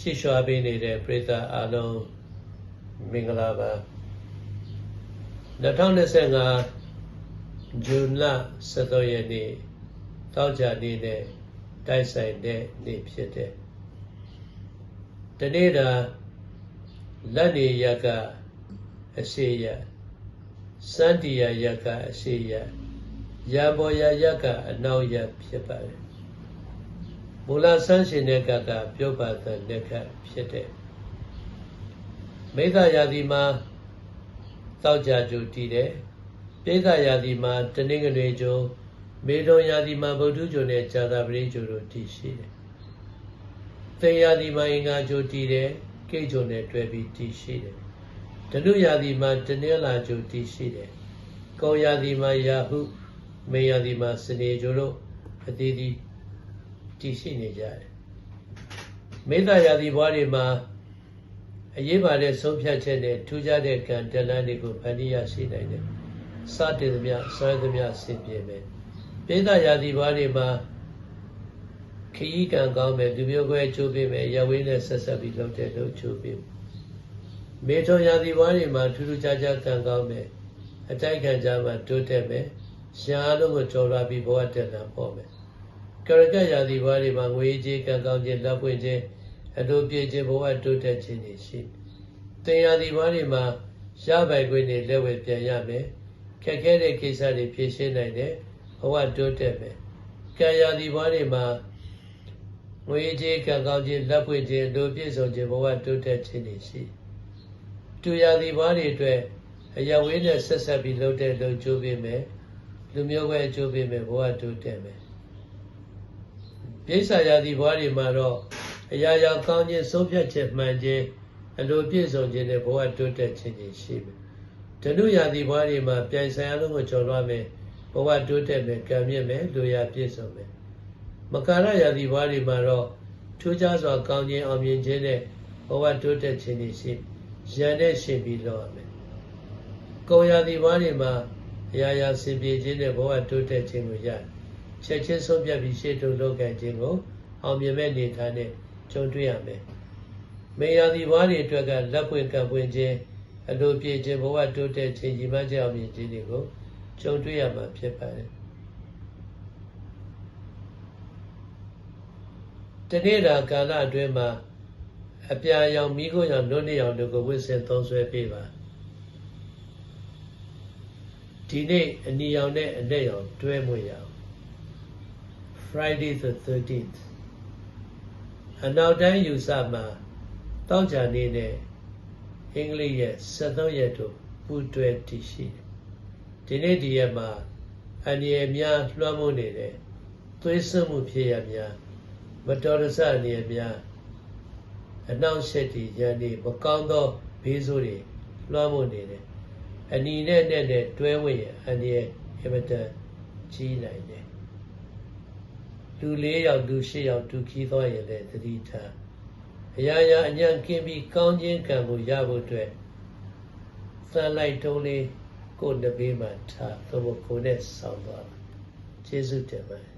ချစ်ရွှာပေးနေတဲ့ပရိသတ်အားလုံးမင်္ဂလာပါ2025ဇွန်လ17ရက်နေ့တောက်ကြနေ့နဲ့တိုက်ဆိုင်တဲ့နေ့ဖြစ်တဲ့တနေ့တာလက်နေရကအရှိရစန္တီယာရကအရှိရရံပေါ်ရရကအနောက်ရဖြစ်ပါတယ် မူလဆန်းရှင်တဲ့ကကပြောပါတဲ့လက်ကဖြစ်တဲ့မိဂယာတိမှာတောက်ကြကြူတည်တယ်ပိဂယာတိမှာတနင်္ဂနွေကျိုးမေတော်ယာတိမှာဗုဒ္ဓကျိုးနဲ့ဇာတာပရိကျိုးတို့တည်ရှိတယ်သေယာတိမှာအင်္ဂါကျိုးတည်တယ်ကိတ်ကျိုးနဲ့တွဲပြီးတည်ရှိတယ်ဓနုယာတိမှာတနင်္လာကျိုးတည်ရှိတယ်ကောယာတိမှာယာဟုမေယာတိမှာစနေကျိုးတို့အတိအသီး တည်ရှိနေကြတယ်မေတ္တာယာတိဘွားတွေမှာအရေးပါတဲ့ဆုံးဖြတ်ချက်နဲ့ထူးခြားတဲ့ကံတဏ္ဍာတွေကိုဖန်တီးရရှိနိုင်တယ်စတင်သမျှဆွဲသမျှဆင်ပြေမယ်ပိဿယာတိဘွားတွေမှာခရီးကံကောင်းမယ်လူမျိုးခွဲချိုးပေးမယ်ရဝေးနဲ့ဆက်ဆက်ပြီးလုပ်တဲ့လုပ်ချိုးပေးမေထောယာတိဘွားတွေမှာထူးထူးခြားခြားကံကောင်းမယ်အတိုက်ခံကြမှာတိုးတက်မယ်ရှားလုံးကိုကြော်လာပြီးဘဝတက်တာပေါ့မယ် ကရကယာတိဘွားတွေမှာငွေကြေးကံကောင်းခြင်းလက်ပွင့်ခြင်းအလိုပြည့်ခြင်းဘဝတိုးတက်ခြင်းတွေရှိတင်ယာတိဘွားတွေမှာရပိုင်ခွင့်တွေလက်ဝဲပြန်ရမယ်ခက်ခဲတဲ့ကိစ္စတွေဖြေရှင်းနိုင်တယ်ဘဝတိုးတက်မယ်ကံယာတိဘွားတွေမှာငွေကြေးကံကောင်းခြင်းလက်ပွင့်ခြင်းလိုပြည့်စုံခြင်းဘဝတိုးတက်ခြင်းတွေရှိတူယာတိဘွားတွေအတွက်အယဝေးနဲ့ဆက်ဆက်ပြီးလှုပ်တဲ့လှုပ်ကြိုးပေးမယ်လူမျိုးပဲအကျိုးပေးမယ်ဘဝတိုးတက်မယ် ပြိဿယာတိဘွားတွေမှာတော့အရာရာကောင်းခြင်းဆုံးဖြတ်ချက်မှန်ခြင်းအလိုပြည့်စုံခြင်းနဲ့ဘဝတိုးတက်ခြင်းတွေရှိမယ်ဓနုယာတိဘွားတွေမှာပြိုင်ဆိုင်အလုံးကိုကျော်လွှားမယ်ဘဝတိုးတက်မယ်ကံမြင့်မယ်လူရာပြည့်စုံမယ်မကာရယာတိဘွားတွေမှာတော့ထူးခြားစွာကောင်းခြင်းအောင်မြင်ခြင်းနဲ့ဘဝတိုးတက်ခြင်းတွေရှိရန်နဲ့ရှင်ပြီးလောက်ရမယ်ကောယာတိဘွားတွေမှာအရာရာစင်ပြေခြင်းနဲ့ဘဝတိုးတက်ခြင်းကိုရတယ် ချက်ချင်းဆုံးဖြတ်ပြီးရှေ့တိုးလုပ်ကြခြင်းကိုအောင်မြင်မဲ့နေထားနဲ့ကြုံတွေ့ရမယ်မေယာတိဘွားတွေအတွက်ကလက်ပွင့်ကံပွင့်ခြင်းအလိုပြည့်ခြင်းဘဝတိုးတက်ခြင်းညီမကြောင်မြင်ခြင်းတွေကိုကြုံတွေ့ရမှာဖြစ်ပါတယ်တနေ့တာကာလအတွင်းမှာအပြာရောင်မိခိုးရောင်လွတ်နေရောင်တို့ကိုဝစ်စင်သုံးဆွဲပေးပါဒီနေ့အနီရောင်နဲ့အနဲ့ရောင်တွဲမွေရအောင် Friday the 13th အနောက်တိုင်းယူဆမှာတောက်ကြနေနဲ့အင်္ဂလိပ်ရဲ့73ရက်တို့ပူတွဲတည်ရှိတယ်ဒီနေ့ဒီရက်မှာအန္တရာယ်များလွှမ်းမိုးနေတယ်သွေးစွမှုဖြစ်ရများမတော်တဆအနေအများအနောက်ရှက်တီရန်ဒီမကောင်းသောဘေးဆိုးတွေလွှမ်းမိုးနေတယ်အနီနဲ့နဲ့နဲ့တွဲဝင်ရအန္တရာယ်အမတန်ကြီးနိုင်တယ် လူ၄ယောက်လူ၈ယောက်ဒုခီးသွားရင်လည်းသတိထားအရာရာအညံကင်းပြီးကောင်းခြင်းကံကိုရဖို့အတွက်သံလိုက်တုံးလေးကိုယ်နှပေးမှထားသို့မဟုတ်ကိုယ်နဲ့ဆောင်းသွားကျေးဇူးတင်ပါတယ်